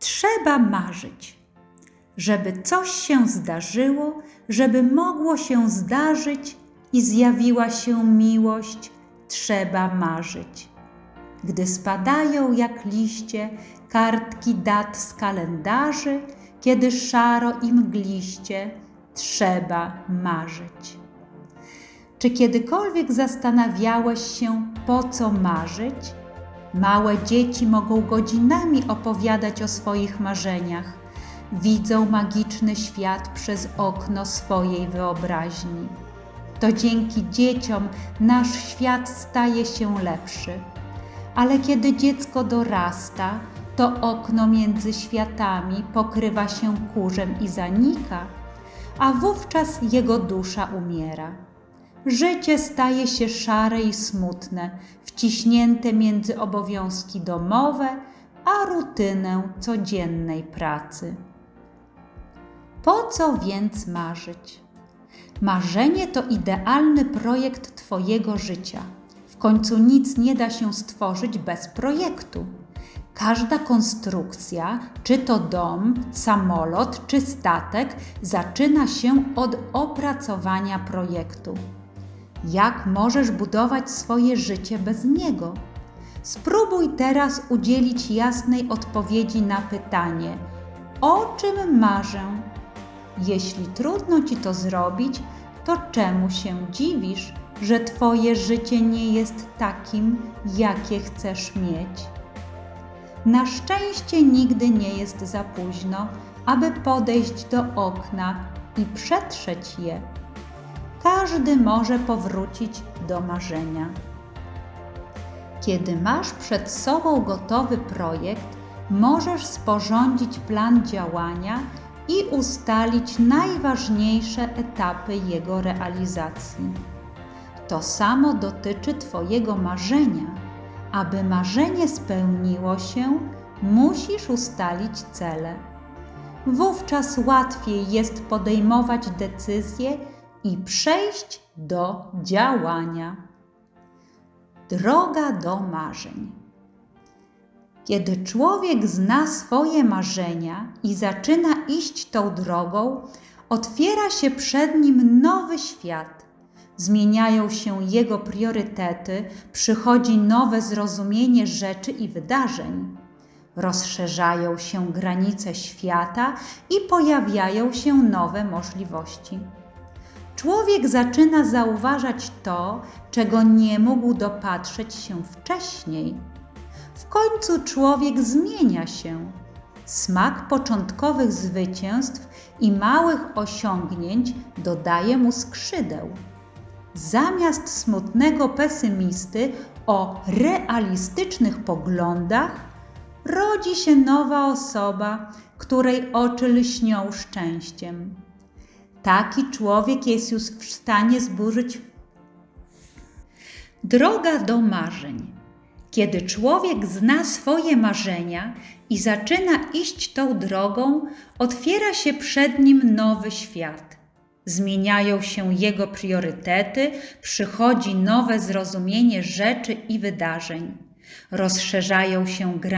Trzeba marzyć, żeby coś się zdarzyło, żeby mogło się zdarzyć i zjawiła się miłość, trzeba marzyć. Gdy spadają jak liście kartki dat z kalendarzy, kiedy szaro i mgliście, trzeba marzyć. Czy kiedykolwiek zastanawiałeś się, po co marzyć? Małe dzieci mogą godzinami opowiadać o swoich marzeniach. Widzą magiczny świat przez okno swojej wyobraźni. To dzięki dzieciom nasz świat staje się lepszy. Ale kiedy dziecko dorasta, to okno między światami pokrywa się kurzem i zanika, a wówczas jego dusza umiera. Życie staje się szare i smutne, wciśnięte między obowiązki domowe a rutynę codziennej pracy. Po co więc marzyć? Marzenie to idealny projekt Twojego życia. W końcu nic nie da się stworzyć bez projektu. Każda konstrukcja, czy to dom, samolot, czy statek, zaczyna się od opracowania projektu. Jak możesz budować swoje życie bez niego? Spróbuj teraz udzielić jasnej odpowiedzi na pytanie: o czym marzę? Jeśli trudno ci to zrobić, to czemu się dziwisz, że Twoje życie nie jest takim, jakie chcesz mieć? Na szczęście nigdy nie jest za późno, aby podejść do okna i przetrzeć je. Każdy może powrócić do marzenia. Kiedy masz przed sobą gotowy projekt, możesz sporządzić plan działania i ustalić najważniejsze etapy jego realizacji. To samo dotyczy Twojego marzenia. Aby marzenie spełniło się, musisz ustalić cele. Wówczas łatwiej jest podejmować decyzje i przejść do działania. Droga do marzeń. Kiedy człowiek zna swoje marzenia i zaczyna iść tą drogą, otwiera się przed nim nowy świat. Zmieniają się jego priorytety, przychodzi nowe zrozumienie rzeczy i wydarzeń. Rozszerzają się granice świata i pojawiają się nowe możliwości. Człowiek zaczyna zauważać to, czego nie mógł dopatrzeć się wcześniej. W końcu człowiek zmienia się. Smak początkowych zwycięstw i małych osiągnięć dodaje mu skrzydeł. Zamiast smutnego pesymisty o realistycznych poglądach, rodzi się nowa osoba, której oczy lśnią szczęściem. Taki człowiek jest już w stanie zburzyć droga do marzeń. Kiedy człowiek zna swoje marzenia i zaczyna iść tą drogą, otwiera się przed nim nowy świat. Zmieniają się jego priorytety, przychodzi nowe zrozumienie rzeczy i wydarzeń. Rozszerzają się granice